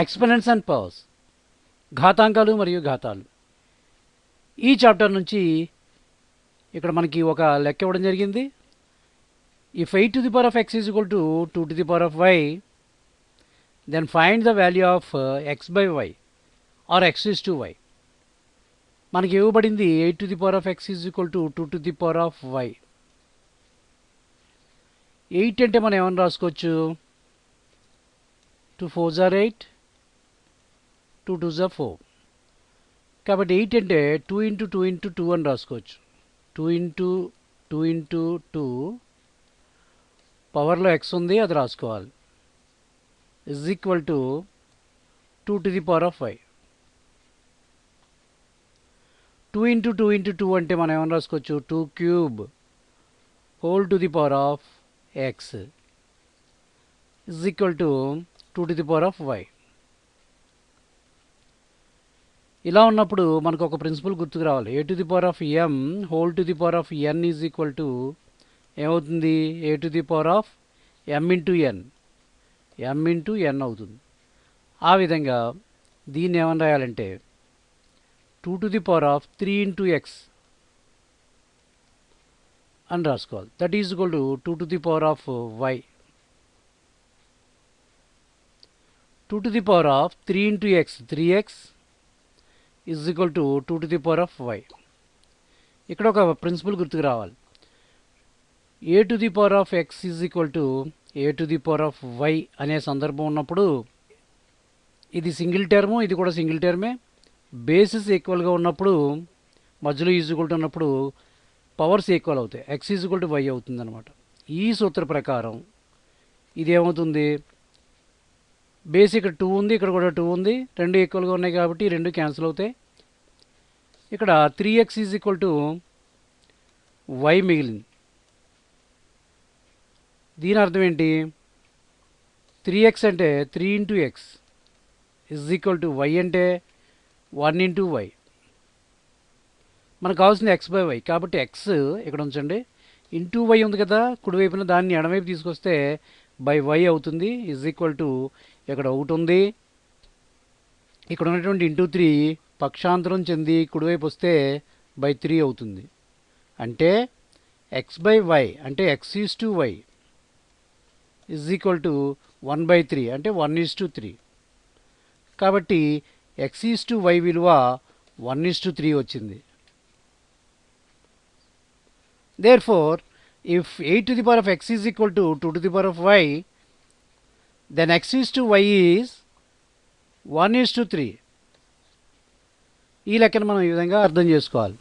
ఎక్స్పెనెంట్స్ and powers ఘాతాంకాలు మరియు ఘాతాలు. ఈ chapter నుంచి ఇక్కడ మనకి ఒక లెక్క ఇవ్వడం జరిగింది. If eight to the power of x is equal to two to the power of y then find the value of x by y or x is to y మనకి ఇవ్వబడింది eight to the power of x is equal to two to the power of y eight అంటే మనం ఏమని రాసుకోవచ్చు? Two four జార్ eight two two జా four. కాబట్టి eight అంటే two into two into two అని రాసుకోవచ్చు. Two into two into two పవర్లో ఎక్స్ ఉంది అది రాసుకోవాలి. Is equal to two to the power of five two into two into two అంటే మనం ఏమని రాసుకోవచ్చు? Two cube whole to the power of x is equal to two to the power of y ఇలా ఉన్నప్పుడు మనకు ఒక principle గుర్తుకు రావాలి. A to the power of m whole to the power of n is equal to ఏమవుతుంది? A to the power of m into n m into n అవుతుంది. ఆ విధంగా దీన్ని ఏమని రాయాలంటే two to the power of three into x అని రాసుకోవాలి. That is equal to two to the power of y two to the power of three into x three x is equal to two to the power of y ఇక్కడ ఒక principle గుర్తుకు రావాలి. A to the power of x is equal to a to the power of y అనే సందర్భం ఉన్నప్పుడు ఇది single term ఇది కూడా సింగిల్ టర్మే బేసిస్ ఈక్వల్గా ఉన్నప్పుడు మధ్యలో ఈజ్వల్ టు ఉన్నప్పుడు పవర్స్ ఈక్వల్ అవుతాయి. ఎక్స్ ఈజ్వల్ టు వై అవుతుందనమాట ఈ సూత్ర ప్రకారం ఇది ఏమవుతుంది? బేస్ ఇక్కడ టూ ఉంది ఇక్కడ కూడా టూ ఉంది. రెండు ఈక్వల్గా ఉన్నాయి కాబట్టి రెండు క్యాన్సిల్ అవుతాయి. ఇక్కడ three x is equal to y మిగిలింది. దీని అర్థం ఏంటి? త్రీ ఎక్స్ అంటే three into x is equal to y అంటే వన్ ఇంటూ వై మనకు కావాల్సింది ఎక్స్ బై వై కాబట్టి ఎక్స్ ఇక్కడ ఉంచండి. ఇంటూ వై ఉంది కదా కుడివైపున దాన్ని ఎడమవైపు తీసుకొస్తే బై వై అవుతుంది ఇజ్ ఈక్వల్ టు ఇక్కడ ఒకటి ఉంది. ఇక్కడ ఉన్నటువంటి ఇంటూ త్రీ పక్షాంతరం చెంది కుడివైపు వస్తే బై త్రీ అవుతుంది. అంటే ఎక్స్ బై వై అంటే x is to y is equal to one by three అంటే వన్ ఈజ్ టు త్రీ కాబట్టి ఎక్స్ ఈజ్ టు వై విలువ వన్ ఈజ్ టు త్రీ వచ్చింది. Therefore if eight to the power of x is equal to two to the power of y then x is to y is one is to three ఈ లెక్కను మనం ఈ విధంగా అర్థం చేసుకోవాలి.